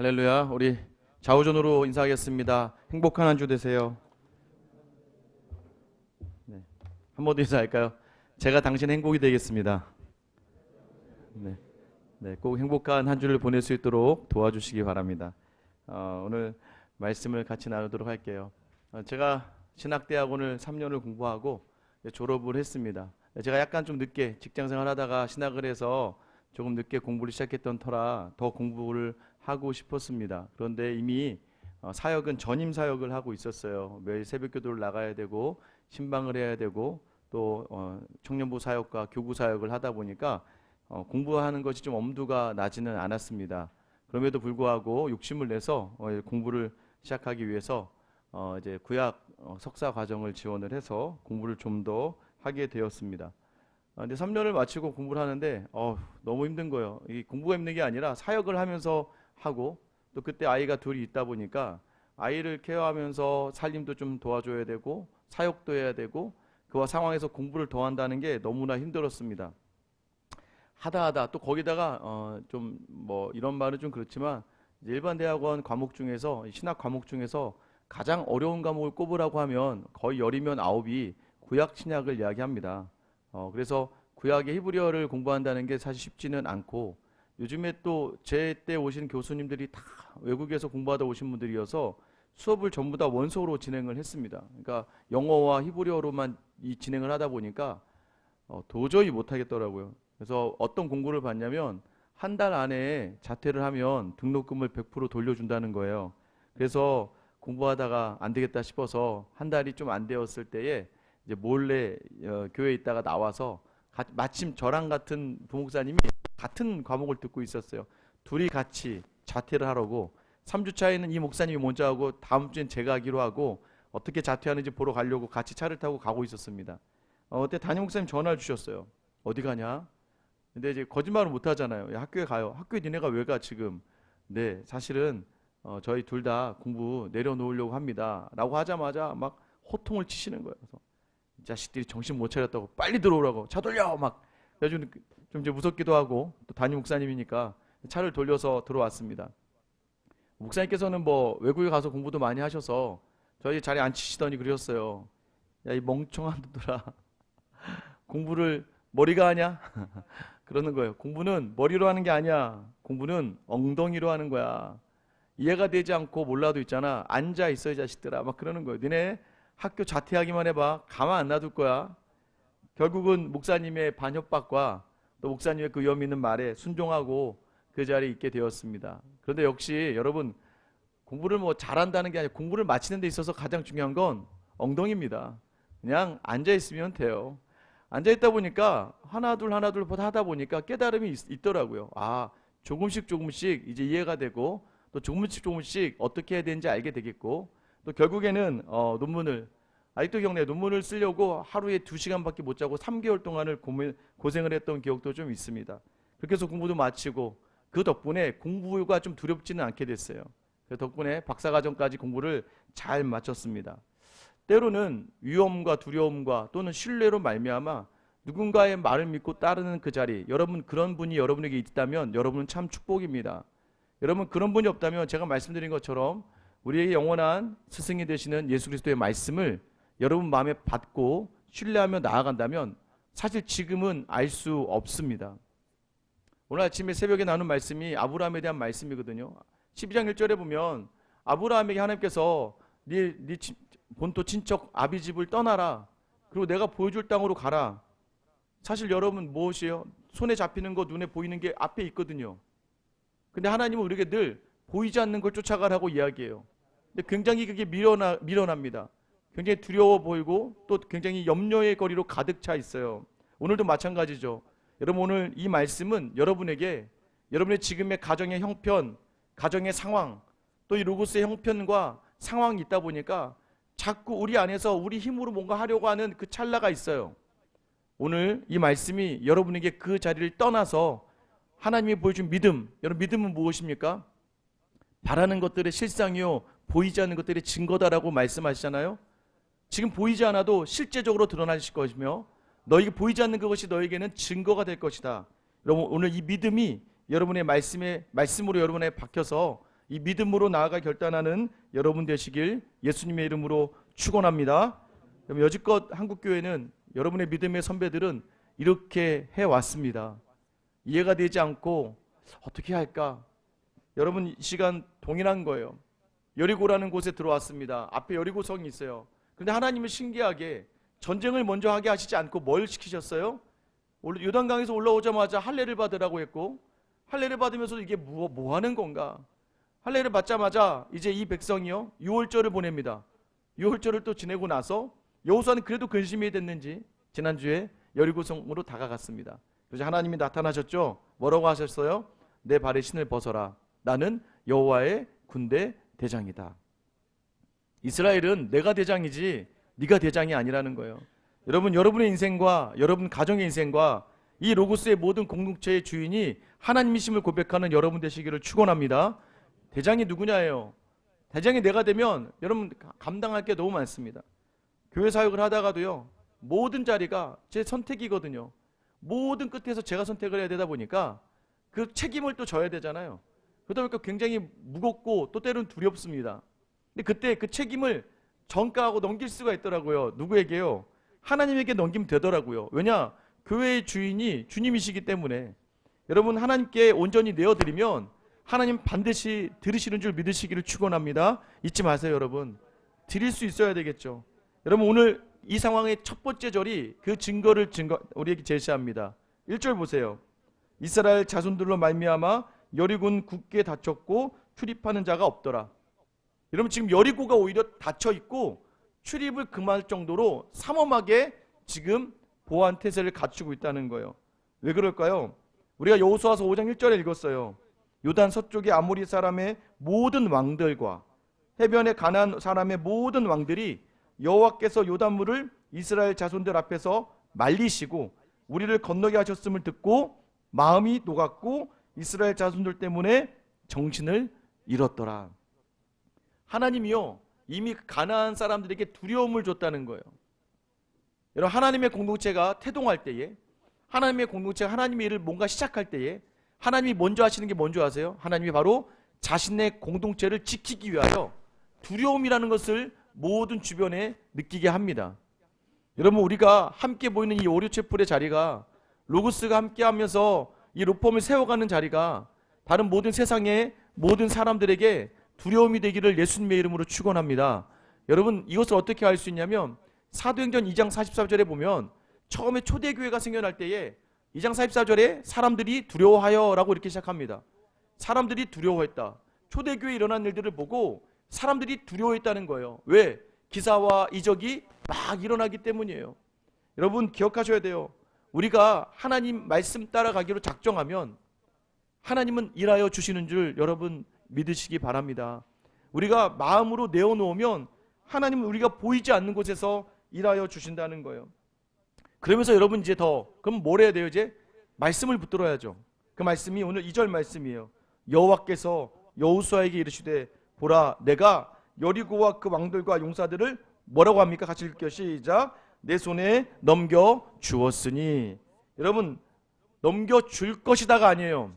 할렐루야. 우리 좌우전으로 인사하겠습니다. 행복한 한 주 되세요. 네. 한번 더 인사할까요? 제가 당신 행복이 되겠습니다. 네. 네, 꼭 행복한 한 주를 보낼 수 있도록 도와주시기 바랍니다. 어, 오늘 말씀을 같이 나누도록 할게요. 어, 제가 신학대학원을 3년을 공부하고 네, 졸업을 했습니다. 네, 제가 약간 좀 늦게 직장생활 하다가 신학을 해서 조금 늦게 공부를 시작했던 터라 더 공부를 하고 싶었습니다. 그런데 이미 어, 사역은 전임 사역을 하고 있었어요. 매일 새벽 기도를 나가야 되고 신방을 해야 되고 또 어, 청년부 사역과 교구 사역을 하다 보니까 어, 공부하는 것이 좀 엄두가 나지는 않았습니다. 그럼에도 불구하고 욕심을 내서 공부를 시작하기 위해서 이제 구약 석사 과정을 지원을 해서 공부를 좀 더 하게 되었습니다. 근데 3년을 마치고 공부를 하는데 어, 너무 힘든 거예요. 이 공부가 힘든 게 아니라 사역을 하면서 하고 또 그때 아이가 둘이 있다 보니까 아이를 케어하면서 살림도 좀 도와줘야 되고 사역도 해야 되고 그와 상황에서 공부를 더 한다는 게 너무나 힘들었습니다. 하다 하다 또 거기다가 어 좀 뭐 이런 말은 좀 그렇지만 일반 대학원 과목 중에서 신학 과목 중에서 가장 어려운 과목을 꼽으라고 하면 거의 열이면 아홉이 구약 신약을 이야기합니다. 어 그래서 구약의 히브리어를 공부한다는 게 사실 쉽지는 않고 요즘에 또 제 때 오신 교수님들이 다 외국에서 공부하다 오신 분들이어서 수업을 전부 다 원서로 진행을 했습니다. 그러니까 영어와 히브리어로만 이 진행을 하다 보니까 어, 도저히 못 하겠더라고요. 그래서 어떤 공고를 받냐면 한 달 안에 자퇴를 하면 등록금을 100% 돌려준다는 거예요. 그래서 공부하다가 안 되겠다 싶어서 한 달이 좀 안 되었을 때에 이제 몰래 어, 교회에 있다가 나와서 가, 마침 저랑 같은 부목사님이 같은 과목을 듣고 있었어요. 둘이 같이 자퇴를 하라고 3주 차에는 이 목사님이 먼저 하고 다음 주엔 제가 하기로 하고 어떻게 자퇴하는지 보러 가려고 같이 차를 타고 가고 있었습니다. 어, 그때 담임 목사님 전화를 주셨어요. 어디 가냐? 근데 이제 거짓말을 못 하잖아요. 야, 학교에 가요. 학교에 니네가 왜 가 지금? 네, 사실은 어, 저희 둘 다 공부 내려놓으려고 합니다. 라고 하자마자 막 호통을 치시는 거예요. 그래서 자식들이 정신 못 차렸다고 빨리 들어오라고 차 돌려 막 그래가지고 좀 이제 무섭기도 하고 또 담임 목사님이니까 차를 돌려서 들어왔습니다. 목사님께서는 뭐 외국에 가서 공부도 많이 하셔서 저희 자리에 앉히시더니 그러셨어요. 야 이 멍청한 놈들아 공부를 머리가 하냐? 그러는 거예요. 공부는 머리로 하는 게 아니야. 공부는 엉덩이로 하는 거야. 이해가 되지 않고 몰라도 있잖아. 앉아 있어 이 자식들아. 막 그러는 거예요. 니네 학교 자퇴하기만 해봐. 가만 안 놔둘 거야. 결국은 목사님의 반협박과 또 목사님의 그 위험 있는 말에 순종하고 그 자리에 있게 되었습니다. 그런데 역시 여러분 공부를 뭐 잘한다는 게 아니라 공부를 마치는 데 있어서 가장 중요한 건 엉덩이입니다. 그냥 앉아 있으면 돼요. 앉아 있다 보니까 하나 둘 하나 둘 하다 보니까 깨달음이 있, 더라고요아 조금씩 조금씩 이제 이해가 되고 또 조금씩 조금씩 어떻게 해야 되는지 알게 되겠고 또 결국에는 어, 논문을 아직도 기억나요. 논문을 쓰려고 하루에 두시간밖에못 자고 3개월 동안을 고생을 했던 기억도 좀 있습니다. 그렇게 해서 공부도 마치고 그 덕분에 공부가 좀 두렵지는 않게 됐어요. 그 덕분에 박사과정까지 공부를 잘 마쳤습니다. 때로는 위험과 두려움과 또는 신뢰로 말미암아 누군가의 말을 믿고 따르는 그 자리 여러분 그런 분이 여러분에게 있다면 여러분은 참 축복입니다. 여러분 그런 분이 없다면 제가 말씀드린 것처럼 우리에게 영원한 스승이 되시는 예수 그리스도의 말씀을 여러분 마음에 받고 신뢰하며 나아간다면 사실 지금은 알 수 없습니다. 오늘 아침에 새벽에 나눈 말씀이 아브라함에 대한 말씀이거든요. 12장 1절에 보면 아브라함에게 하나님께서 네, 네 본토 친척 아비 집을 떠나라. 그리고 내가 보여줄 땅으로 가라. 사실 여러분 무엇이에요? 손에 잡히는 거 눈에 보이는 게 앞에 있거든요. 근데 하나님은 우리에게 늘 보이지 않는 걸 쫓아가라고 이야기해요. 근데 굉장히 그게 밀어나, 밀어납니다. 굉장히 두려워 보이고 또 굉장히 염려의 거리로 가득 차 있어요. 오늘도 마찬가지죠. 여러분 오늘 이 말씀은 여러분에게 여러분의 지금의 가정의 형편, 가정의 상황, 또 이 로고스의 형편과 상황이 있다 보니까 자꾸 우리 안에서 우리 힘으로 뭔가 하려고 하는 그 찰나가 있어요. 오늘 이 말씀이 여러분에게 그 자리를 떠나서 하나님이 보여준 믿음, 여러분 믿음은 무엇입니까? 바라는 것들의 실상이요, 보이지 않는 것들의 증거다라고 말씀하시잖아요. 지금 보이지 않아도 실제적으로 드러나실 것이며 너에게 보이지 않는 그것이 너에게는 증거가 될 것이다. 여러분 오늘 이 믿음이 여러분의 말씀에 말씀으로 여러분에 박혀서 이 믿음으로 나아가 결단하는 여러분 되시길 예수님의 이름으로 축원합니다. 여지껏 한국 교회는 여러분의 믿음의 선배들은 이렇게 해 왔습니다. 이해가 되지 않고 어떻게 할까? 여러분 이 시간 동일한 거예요. 여리고라는 곳에 들어왔습니다. 앞에 여리고성이 있어요. 근데 하나님은 신기하게 전쟁을 먼저 하게 하시지 않고 뭘 시키셨어요? 요단강에서 올라오자마자 할례를 받으라고 했고 할례를 받으면서 이게 뭐, 뭐 하는 건가? 할례를 받자마자 이제 이 백성이요 유월절을 보냅니다. 유월절을 또 지내고 나서 여호수아는 그래도 근심이 됐는지 지난주에 여리고성으로 다가갔습니다. 그래서 하나님이 나타나셨죠. 뭐라고 하셨어요? 내 발에 신을 벗어라. 나는 여호와의 군대 대장이다. 이스라엘은 내가 대장이지 네가 대장이 아니라는 거예요. 여러분 여러분의 인생과 여러분 가정의 인생과 이 로고스의 모든 공동체의 주인이 하나님이심을 고백하는 여러분 되시기를 축원합니다. 대장이 누구냐예요. 대장이 내가 되면 여러분 감당할 게 너무 많습니다. 교회 사역을 하다가도요. 모든 자리가 제 선택이거든요. 모든 끝에서 제가 선택을 해야 되다 보니까 그 책임을 또 져야 되잖아요. 그러다 보니까 굉장히 무겁고 또 때로는 두렵습니다. 근데 그때 그 책임을 전가하고 넘길 수가 있더라고요. 누구에게요? 하나님에게 넘기면 되더라고요. 왜냐? 교회의 주인이 주님이시기 때문에 여러분 하나님께 온전히 내어드리면 하나님 반드시 들으시는 줄 믿으시기를 축원합니다. 잊지 마세요, 여러분. 드릴 수 있어야 되겠죠. 여러분 오늘 이 상황의 첫 번째 절이 그 증거를 증거 우리에게 제시합니다. 1절 보세요. 이스라엘 자손들로 말미암아 여리고는 굳게 닫혔고 출입하는 자가 없더라. 여러분 지금 여리고가 오히려 닫혀 있고 출입을 금할 정도로 삼엄하게 지금 보안 태세를 갖추고 있다는 거예요. 왜 그럴까요? 우리가 여호수아서 5장 1절에 읽었어요. 요단 서쪽의 아모리 사람의 모든 왕들과 해변의 가나안 사람의 모든 왕들이 여호와께서 요단물을 이스라엘 자손들 앞에서 말리시고 우리를 건너게 하셨음을 듣고 마음이 녹았고 이스라엘 자손들 때문에 정신을 잃었더라. 하나님이요 이미 가나안 사람들에게 두려움을 줬다는 거예요. 여러분 하나님의 공동체가 태동할 때에 하나님의 공동체가 하나님의 일을 뭔가 시작할 때에 하나님이 먼저 하시는 게 뭔지 아세요? 하나님이 바로 자신의 공동체를 지키기 위하여 두려움이라는 것을 모든 주변에 느끼게 합니다. 여러분 우리가 함께 보이는 이 오류체플의 자리가 로고스가 함께 하면서 이 로펌을 세워가는 자리가 다른 모든 세상의 모든 사람들에게 두려움이 되기를 예수님의 이름으로 축원합니다. 여러분 이것을 어떻게 알 수 있냐면 사도행전 2장 44절에 보면 처음에 초대교회가 생겨날 때에 2장 44절에 사람들이 두려워하여 라고 이렇게 시작합니다. 사람들이 두려워했다. 초대교회에 일어난 일들을 보고 사람들이 두려워했다는 거예요. 왜? 기사와 이적이 막 일어나기 때문이에요. 여러분 기억하셔야 돼요. 우리가 하나님 말씀 따라가기로 작정하면 하나님은 일하여 주시는 줄 여러분 믿으시기 바랍니다. 우리가 마음으로 내어놓으면 하나님은 우리가 보이지 않는 곳에서 일하여 주신다는 거예요. 그러면서 여러분 이제 더 그럼 뭘 해야 돼요 이제? 말씀을 붙들어야죠. 그 말씀이 오늘 2절 말씀이에요. 여호와께서 여호수아에게 이르시되 보라 내가 여리고와 그 왕들과 용사들을 뭐라고 합니까? 같이 읽게요. 시작. 내 손에 넘겨 주었으니 여러분 넘겨 줄 것이다가 아니에요.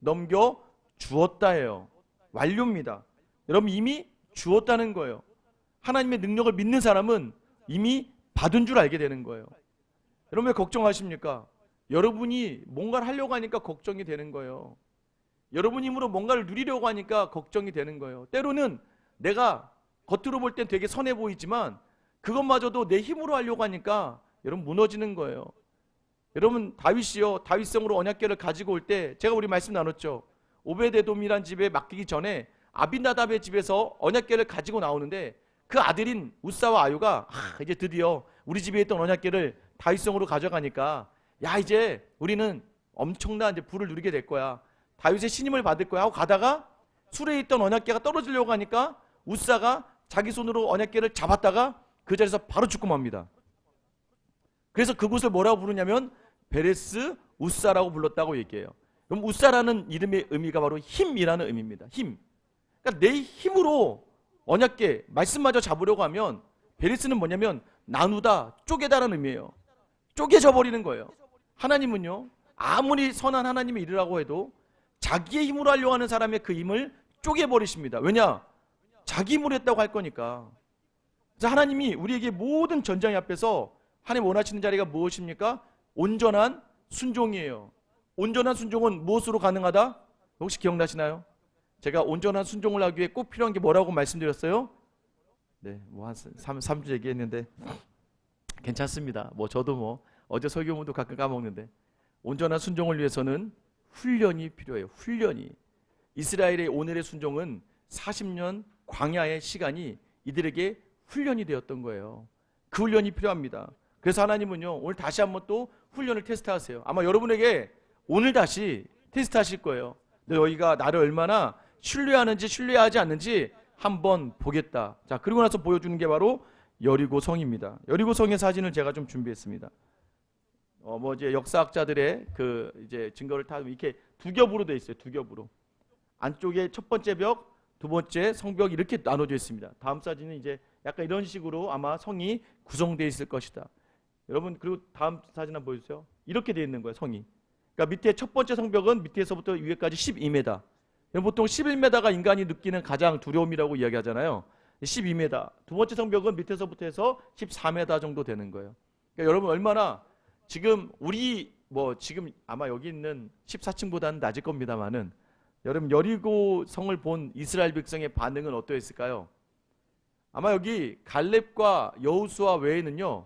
넘겨 주었다예요. 완료입니다. 여러분 이미 주었다는 거예요. 하나님의 능력을 믿는 사람은 이미 받은 줄 알게 되는 거예요. 여러분 왜 걱정하십니까? 여러분이 뭔가를 하려고 하니까 걱정이 되는 거예요. 여러분 힘으로 뭔가를 누리려고 하니까 걱정이 되는 거예요. 때로는 내가 겉으로 볼 땐 되게 선해 보이지만 그것마저도 내 힘으로 하려고 하니까 여러분 무너지는 거예요. 여러분 다윗이요 다윗성으로 언약궤를 가지고 올 때 제가 우리 말씀 나눴죠. 오베데돔이란 집에 맡기기 전에 아빈나답의 집에서 언약궤를 가지고 나오는데 그 아들인 우사와 아유가 아, 이제 드디어 우리 집에 있던 언약궤를 다윗성으로 가져가니까 야 이제 우리는 엄청난 이제 부를 누리게 될 거야. 다윗의 신임을 받을 거야 하고 가다가 술에 있던 언약궤가 떨어지려고 하니까 우사가 자기 손으로 언약궤를 잡았다가 그 자리에서 바로 죽고 맙니다. 그래서 그곳을 뭐라고 부르냐면 베레스 우사라고 불렀다고 얘기해요. 그럼 우사라는 이름의 의미가 바로 힘이라는 의미입니다. 힘. 그러니까 내 힘으로 언약궤 말씀마저 잡으려고 하면 베레스는 뭐냐면 나누다, 쪼개다라는 의미예요. 쪼개져 버리는 거예요. 하나님은요. 아무리 선한 하나님의 일이라고 해도 자기의 힘으로 하려고 하는 사람의 그 힘을 쪼개 버리십니다. 왜냐? 자기 물했다고 할 거니까. 그래서 하나님이 우리에게 모든 전장의 앞에서 하나님 원하시는 자리가 무엇입니까? 온전한 순종이에요. 온전한 순종은 무엇으로 가능하다? 혹시 기억나시나요? 제가 온전한 순종을 하기 위해 꼭 필요한 게 뭐라고 말씀드렸어요? 네, 뭐한 3, 3주 얘기했는데 괜찮습니다. 뭐 저도 뭐 어제 설교문도 가끔 까먹는데 온전한 순종을 위해서는 훈련이 필요해요. 훈련이. 이스라엘의 오늘의 순종은 40년 광야의 시간이 이들에게 훈련이 되었던 거예요. 그 훈련이 필요합니다. 그래서 하나님은요, 오늘 다시 한번 또 훈련을 테스트하세요. 아마 여러분에게 오늘 다시 테스트 하실 거예요. 너희가 나를 얼마나 신뢰하는지 신뢰하지 않는지 한번 보겠다. 자, 그리고 나서 보여주는 게 바로 여리고 성입니다. 여리고 성의 사진을 제가 좀 준비했습니다. 어, 뭐 이제 역사학자들의 그 이제 증거를 다 이렇게 두 겹으로 돼 있어요. 두 겹으로. 안쪽에 첫 번째 벽, 두 번째 성벽 이렇게 나눠져 있습니다. 다음 사진은 이제 약간 이런 식으로 아마 성이 구성되어 있을 것이다. 여러분 그리고 다음 사진 한번 보여주세요. 이렇게 되어 있는 거예요. 성이. 그러니까 밑에 첫 번째 성벽은 밑에서부터 위에까지 12m. 보통 11m가 인간이 느끼는 가장 두려움이라고 이야기하잖아요. 12m. 두 번째 성벽은 밑에서부터 해서 14m 정도 되는 거예요. 그러니까 여러분 얼마나 지금 우리 뭐 지금 아마 여기 있는 14층보다는 낮을 겁니다만은 여러분 여리고 성을 본 이스라엘 백성의 반응은 어떠했을까요? 아마 여기 갈렙과 여우수아 외에는요.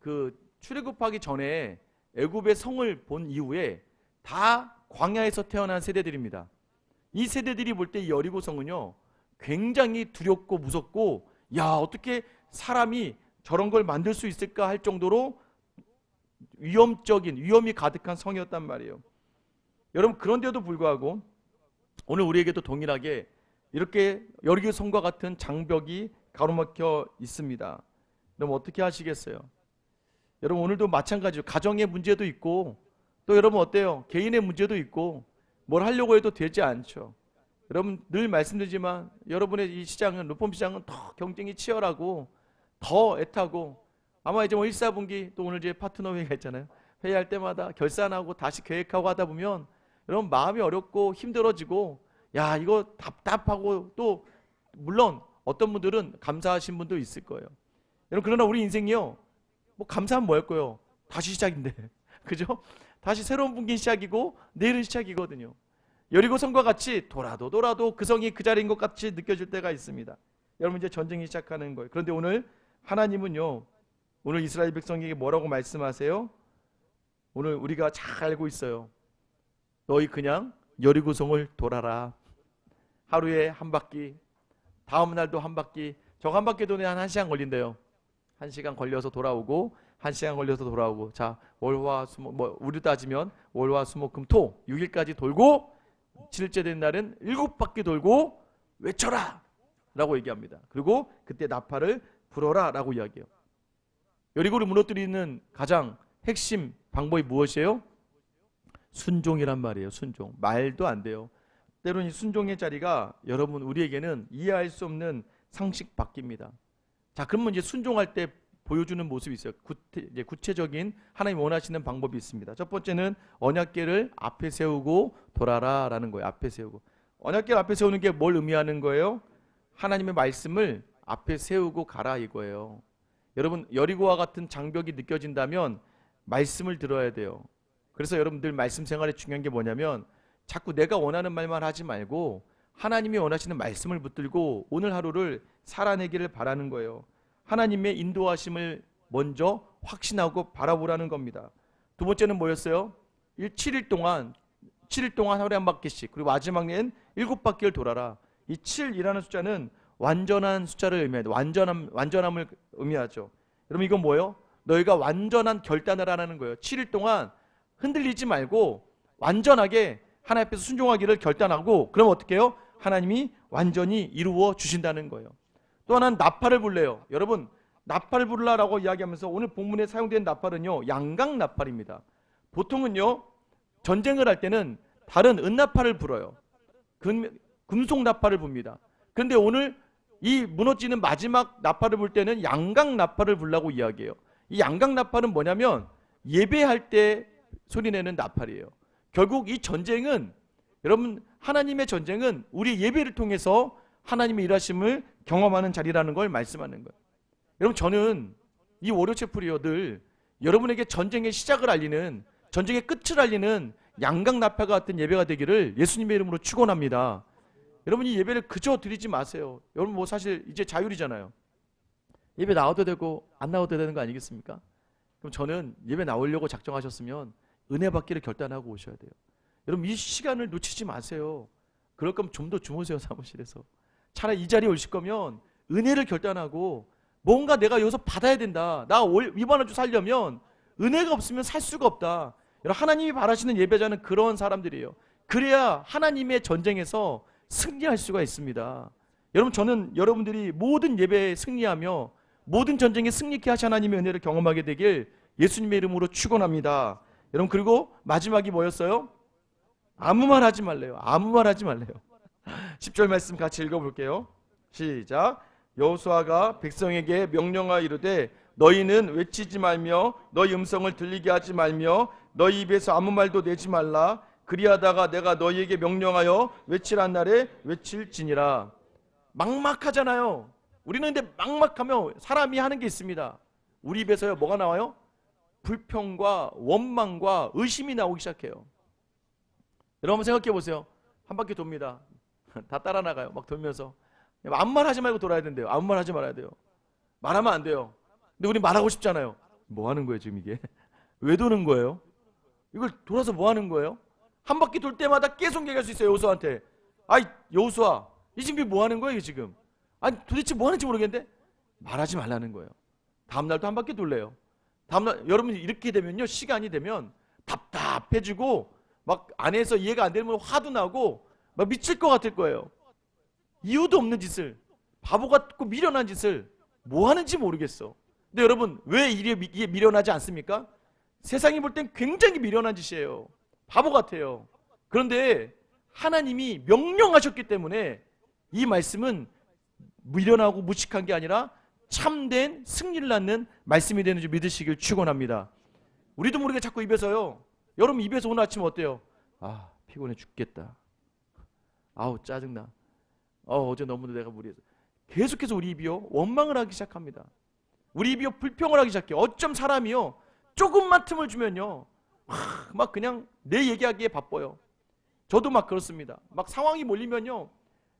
그 출애굽하기 전에 애굽의 성을 본 이후에 다 광야에서 태어난 세대들입니다. 이 세대들이 볼 때 여리고 성은요. 굉장히 두렵고 무섭고 야, 어떻게 사람이 저런 걸 만들 수 있을까 할 정도로 위험적인 위험이 가득한 성이었단 말이에요. 여러분 그런데도 불구하고 오늘 우리에게도 동일하게 이렇게 여리고 성과 같은 장벽이 가로막혀 있습니다. 그럼 어떻게 하시겠어요? 여러분 오늘도 마찬가지로 가정의 문제도 있고 또 여러분 어때요? 개인의 문제도 있고 뭘 하려고 해도 되지 않죠. 여러분 늘 말씀드리지만 여러분의 이 시장은 루폼 시장은 더 경쟁이 치열하고 더 애타고 아마 이제 뭐 1, 4분기 또 오늘 이제 파트너 회의가 있잖아요. 회의할 때마다 결산하고 다시 계획하고 하다 보면 여러분 마음이 어렵고 힘들어지고 야 이거 답답하고 또 물론 어떤 분들은 감사하신 분도 있을 거예요. 여러분 그러나 우리 인생이요 뭐 감사하면 뭐할 거예요? 다시 시작인데 그죠? 다시 새로운 분기 시작이고 내일은 시작이거든요. 여리고 성과 같이 돌아도 돌아도 그 성이 그 자리인 것 같이 느껴질 때가 있습니다. 여러분 이제 전쟁이 시작하는 거예요. 그런데 오늘 하나님은요 오늘 이스라엘 백성에게 뭐라고 말씀하세요? 오늘 우리가 잘 알고 있어요. 너희 그냥 여리고 성을 돌아라. 하루에 한 바퀴, 다음 날도 한 바퀴. 저 한 바퀴 도는 한 1시간 걸린대요. 1시간 걸려서 돌아오고 1시간 걸려서 돌아오고. 자, 월화 수목 뭐 우리 따지면 월화 수목 금토 6일까지 돌고 7일째 된 날은 7바퀴 돌고 외쳐라. 라고 얘기합니다. 그리고 그때 나팔을 불어라 라고 이야기해요. 여리고를 무너뜨리는 가장 핵심 방법이 무엇이에요? 순종이란 말이에요. 순종. 말도 안 돼요. 때로는 이 순종의 자리가 여러분 우리에게는 이해할 수 없는 상식 바뀝니다. 자, 그러면 이제 순종할 때 보여주는 모습이 있어요. 구체, 구체 적인 하나님 원하시는 방법이 있습니다. 첫 번째는 언약계를 앞에 세우고 돌아라라는 거예요. 앞에 세우고. 언약계 앞에 세우는 게 뭘 의미하는 거예요? 하나님의 말씀을 앞에 세우고 가라 이거예요. 여러분 여리고와 같은 장벽이 느껴진다면 말씀을 들어야 돼요. 그래서 여러분들 말씀 생활에 중요한 게 뭐냐면 자꾸 내가 원하는 말만 하지 말고 하나님이 원하시는 말씀을 붙들고 오늘 하루를 살아내기를 바라는 거예요. 하나님의 인도하심을 먼저 확신하고 바라보라는 겁니다. 두 번째는 뭐였어요? 7일 동안 7일 동안 하루에 한 바퀴씩 그리고 마지막엔 7바퀴를 돌아라. 이 7이라는 숫자는 완전한 숫자를 의미해요. 완전함 완전함을 의미하죠. 여러분 이건 뭐예요? 너희가 완전한 결단을 하라는 거예요. 7일 동안 흔들리지 말고 완전하게 하나님 앞에서 순종하기를 결단하고 그럼 어떻게 해요? 하나님이 완전히 이루어 주신다는 거예요. 또 하나는 나팔을 불래요. 여러분 나팔을 불라라고 이야기하면서 오늘 본문에 사용된 나팔은요. 양강 나팔입니다. 보통은요. 전쟁을 할 때는 다른 은나팔을 불어요. 금, 금속 나팔을 붑니다. 그런데 오늘 이 무너지는 마지막 나팔을 불 때는 양강 나팔을 불라고 이야기해요. 이 양강 나팔은 뭐냐면 예배할 때 소리내는 나팔이에요. 결국 이 전쟁은 여러분 하나님의 전쟁은 우리 예배를 통해서 하나님의 일하심을 경험하는 자리라는 걸 말씀하는 거예요. 여러분 저는 이 월요 채플이요 늘 여러분에게 전쟁의 시작을 알리는 전쟁의 끝을 알리는 양각 나팔과 같은 예배가 되기를 예수님의 이름으로 축원합니다. 여러분 이 예배를 그저 드리지 마세요. 여러분 뭐 사실 이제 자율이잖아요. 예배 나와도 되고 안 나와도 되는 거 아니겠습니까? 그럼 저는 예배 나오려고 작정하셨으면 은혜 받기를 결단하고 오셔야 돼요. 여러분 이 시간을 놓치지 마세요. 그럴 거면 좀 더 주무세요 사무실에서. 차라리 이 자리에 오실 거면 은혜를 결단하고 뭔가 내가 여기서 받아야 된다. 나 올, 이번 한 주 살려면 은혜가 없으면 살 수가 없다. 여러분 하나님이 바라시는 예배자는 그런 사람들이에요. 그래야 하나님의 전쟁에서 승리할 수가 있습니다. 여러분 저는 여러분들이 모든 예배에 승리하며 모든 전쟁에 승리케 하신 하나님의 은혜를 경험하게 되길 예수님의 이름으로 축원합니다. 여러분 그리고 마지막이 뭐였어요? 아무 말 하지 말래요. 아무 말 하지 말래요. 10절 말씀 같이 읽어볼게요. 시작. 여호수아가 백성에게 명령하여 이르되 너희는 외치지 말며 너희 음성을 들리게 하지 말며 너희 입에서 아무 말도 내지 말라. 그리하다가 내가 너희에게 명령하여 외치란 날에 외칠지니라. 막막하잖아요. 우리는 근데 막막하면 사람이 하는 게 있습니다. 우리 입에서요 뭐가 나와요? 불평과 원망과 의심이 나오기 시작해요. 여러분 생각해 보세요. 한 바퀴 돕니다. 다 따라 나가요. 막 돌면서 아무 말 하지 말고 돌아야 된대요. 아무 말 하지 말아야 돼요. 말하면 안 돼요. 근데 우리 말하고 싶잖아요. 뭐 하는 거예요 지금 이게? 왜 도는 거예요? 이걸 돌아서 뭐 하는 거예요? 한 바퀴 돌 때마다 계속 얘기할 수 있어요 여호수아한테. 아이 여호수아 이 준비 뭐 하는 거예요 지금? 아니 도대체 뭐 하는지 모르겠는데 말하지 말라는 거예요. 다음 날도 한 바퀴 돌래요. 다음 날 여러분이 이렇게 되면요 시간이 되면 답답해지고 막 안에서 이해가 안 되면 화도 나고 막 미칠 것 같을 거예요. 이유도 없는 짓을 바보 같고 미련한 짓을 뭐 하는지 모르겠어. 근데 여러분 왜 이게 미련하지 않습니까? 세상이 볼 땐 굉장히 미련한 짓이에요. 바보 같아요. 그런데 하나님이 명령하셨기 때문에 이 말씀은 미련하고 무식한 게 아니라 참된 승리를 낳는 말씀이 되는 줄 믿으시길 축원합니다. 우리도 모르게 자꾸 입에서요. 여러분 입에서 오늘 아침 어때요? 아 피곤해 죽겠다. 아우 짜증나. 어 어제 너무 내가 무리해서 계속해서 우리 입이요 원망을 하기 시작합니다. 우리 입이요 불평을 하기 시작해요. 어쩜 사람이요 조금만 틈을 주면요 막, 막 그냥 내 얘기하기에 바빠요. 저도 막 그렇습니다. 막 상황이 몰리면요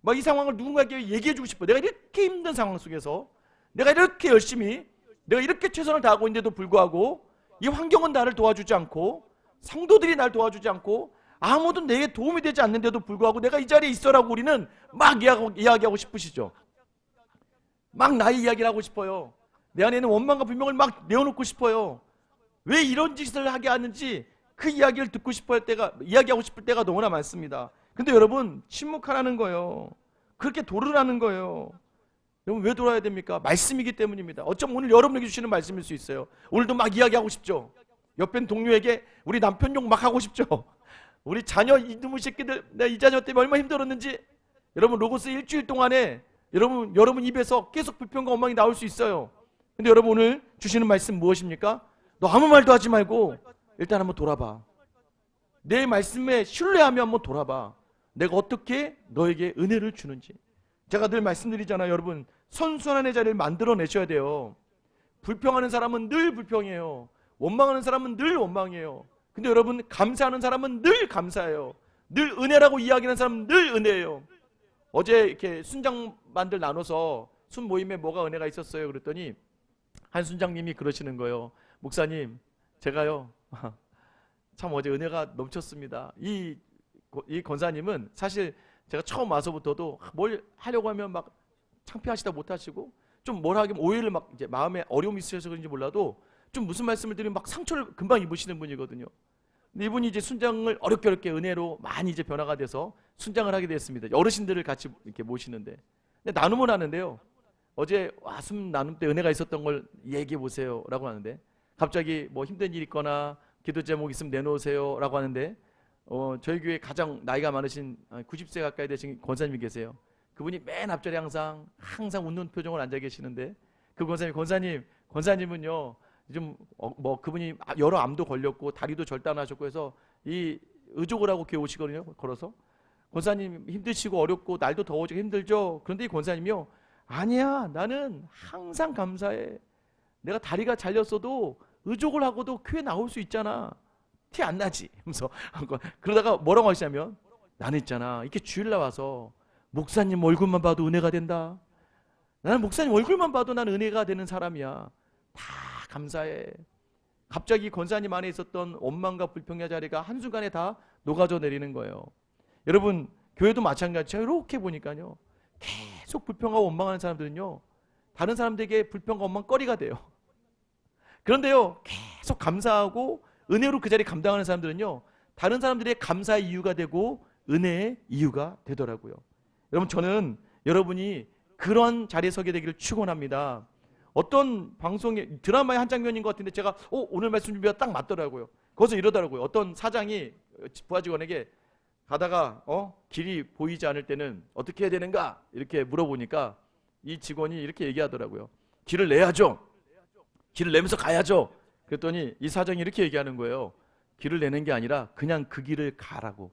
막 이 상황을 누군가에게 얘기해주고 싶어. 내가 이렇게 힘든 상황 속에서 내가 이렇게 열심히 내가 이렇게 최선을 다하고 있는데도 불구하고 이 환경은 나를 도와주지 않고 성도들이 날 도와주지 않고 아무도 내게 도움이 되지 않는데도 불구하고 내가 이 자리에 있어라고 우리는 막 이야기하고, 싶으시죠. 막 나의 이야기를 하고 싶어요. 내 안에는 원망과 불명을 막 내어놓고 싶어요. 왜 이런 짓을 하게 하는지 그 이야기를 듣고 싶을 때가 이야기하고 싶을 때가 너무나 많습니다. 근데 여러분 침묵하라는 거예요. 그렇게 돌으라는 거예요. 여러분 왜 돌아야 됩니까? 말씀이기 때문입니다. 어쩜 오늘 여러분에게 주시는 말씀일 수 있어요. 오늘도 막 이야기하고 싶죠. 옆에 동료에게 우리 남편 욕 막 하고 싶죠. 우리 자녀 이놈의 새끼들 내가 이 자녀 때문에 얼마나 힘들었는지 여러분 로고스 일주일 동안에 여러분 여러분 입에서 계속 불평과 원망이 나올 수 있어요. 근데 여러분 오늘 주시는 말씀 무엇입니까? 너 아무 말도 하지 말고 일단 한번 돌아봐. 내 말씀에 신뢰하며 한번 돌아봐. 내가 어떻게 너에게 은혜를 주는지. 제가 늘 말씀드리잖아요, 여러분. 선순환의 자리를 만들어내셔야 돼요. 불평하는 사람은 늘 불평해요. 원망하는 사람은 늘 원망해요. 근데 여러분, 감사하는 사람은 늘 감사해요. 늘 은혜라고 이야기하는 사람은 늘 은혜예요. 어제 이렇게 순장반들 나눠서 순 모임에 뭐가 은혜가 있었어요? 그랬더니 한 순장님이 그러시는 거예요. 목사님, 제가요. 참 어제 은혜가 넘쳤습니다. 이, 고- 이 권사님은 사실 제가 처음 와서부터도 뭘 하려고 하면 막 창피하시다 못하시고 좀 뭘 하긴 오해를 막 이제 마음에 어려움이 있으셔서 그런지 몰라도 좀 무슨 말씀을 드리면 막 상처를 금방 입으시는 분이거든요. 근데 이분이 이제 순장을 어렵게 어렵게 은혜로 많이 이제 변화가 돼서 순장을 하게 됐습니다. 어르신들을 같이 이렇게 모시는데 근데 나눔을 하는데요. 어제 와숨 나눔 때 은혜가 있었던 걸 얘기해 보세요 라고 하는데 갑자기 뭐 힘든 일 있거나 기도 제목 있으면 내놓으세요 라고 하는데 어, 저희 교회 가장 나이가 많으신 90세 가까이 되신 권사님이 계세요. 그분이 맨 앞자리 항상 항상 웃는 표정을 앉아 계시는데 그 권사님 권사님 권사님은요 좀 뭐 그분이 여러 암도 걸렸고 다리도 절단하셨고 해서 이 의족을 하고 교회 오시거든요 걸어서 권사님 힘드시고 어렵고 날도 더워지고 힘들죠. 그런데 이 권사님이요. 아니야. 나는 항상 감사해. 내가 다리가 잘렸어도 의족을 하고도 교회 나올 수 있잖아. 티 안 나지. 하면서 그러다가 뭐라고 하시냐면 나는 있잖아. 이렇게 주일 나와서 목사님 얼굴만 봐도 은혜가 된다. 나는 목사님 얼굴만 봐도 나는 은혜가 되는 사람이야. 다 감사해. 갑자기 권사님 안에 있었던 원망과 불평의 자리가 한순간에 다 녹아져 내리는 거예요. 여러분, 교회도 마찬가지죠. 이렇게 보니까요. 계속 불평하고 원망하는 사람들은요. 다른 사람들에게 불평과 원망거리가 돼요. 그런데요. 계속 감사하고 은혜로 그 자리 감당하는 사람들은요. 다른 사람들의 감사의 이유가 되고 은혜의 이유가 되더라고요. 여러분 저는 여러분이 그런 자리에 서게 되기를 축원합니다. 어떤 방송에 드라마의 한 장면인 것 같은데 제가 어, 오늘 말씀 준비가 딱 맞더라고요. 거기서 이러더라고요. 어떤 사장이 부하 직원에게 가다가 어 길이 보이지 않을 때는 어떻게 해야 되는가 이렇게 물어보니까 이 직원이 이렇게 얘기하더라고요. 길을 내야죠. 길을 내면서 가야죠. 그랬더니 이 사장이 이렇게 얘기하는 거예요. 길을 내는 게 아니라 그냥 그 길을 가라고.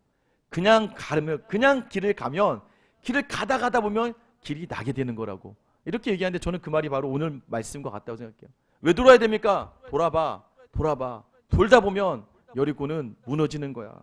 그냥 가면 그냥 길을 가면 길을 가다 가다 보면 길이 나게 되는 거라고. 이렇게 얘기하는데 저는 그 말이 바로 오늘 말씀과 같다고 생각해요. 왜 돌아야 됩니까? 돌아봐. 돌아봐. 돌다 보면 여리고는 무너지는 거야.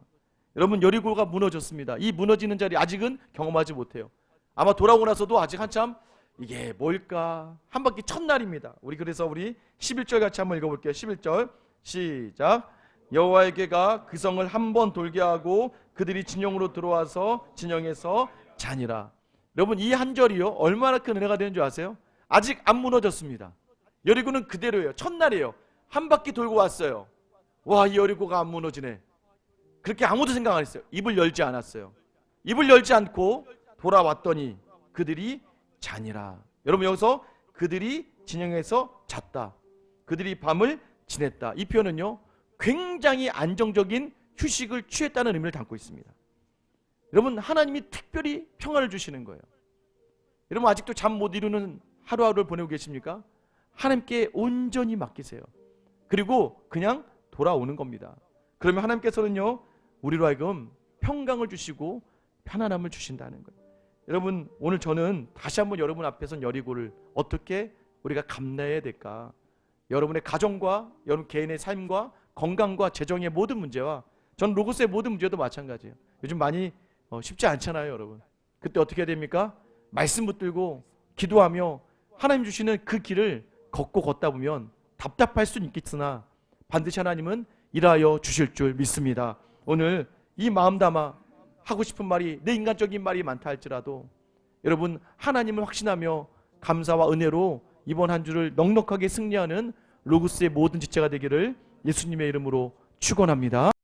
여러분 여리고가 무너졌습니다. 이 무너지는 자리 아직은 경험하지 못해요. 아마 돌아오고 나서도 아직 한참 이게 뭘까? 한 바퀴 첫날입니다. 우리 그래서 우리 11절 같이 한번 읽어볼게요. 11절 시작. 여호와에게가 그 성을 한 번 돌게 하고 그들이 진영으로 들어와서 진영에서 자니라. 여러분 이 한 절이요 얼마나 큰 은혜가 되는 줄 아세요? 아직 안 무너졌습니다. 여리고는 그대로예요. 첫날이에요. 한 바퀴 돌고 왔어요. 와 이 여리고가 안 무너지네. 그렇게 아무도 생각 안 했어요. 입을 열지 않았어요. 입을 열지 않고 돌아왔더니 그들이 자니라. 여러분 여기서 그들이 진영에서 잤다. 그들이 밤을 지냈다. 이 표현은요. 굉장히 안정적인 휴식을 취했다는 의미를 담고 있습니다. 여러분 하나님이 특별히 평안을 주시는 거예요. 여러분 아직도 잠 못 이루는 하루하루를 보내고 계십니까? 하나님께 온전히 맡기세요. 그리고 그냥 돌아오는 겁니다. 그러면 하나님께서는요 우리로 하여금 평강을 주시고 편안함을 주신다는 거예요. 여러분 오늘 저는 다시 한번 여러분 앞에선 여리고를 어떻게 우리가 감내해야 될까? 여러분의 가정과 여러분 개인의 삶과 건강과 재정의 모든 문제와 전 로고스의 모든 문제도 마찬가지예요. 요즘 많이 어, 쉽지 않잖아요, 여러분. 그때 어떻게 해야 됩니까? 말씀 붙들고 기도하며 하나님 주시는 그 길을 걷고 걷다 보면 답답할 수는 있겠으나 반드시 하나님은 일하여 주실 줄 믿습니다. 오늘 이 마음 담아 하고 싶은 말이 내 인간적인 말이 많다 할지라도 여러분 하나님을 확신하며 감사와 은혜로 이번 한 주를 넉넉하게 승리하는 로그스의 모든 지체가 되기를 예수님의 이름으로 축원합니다.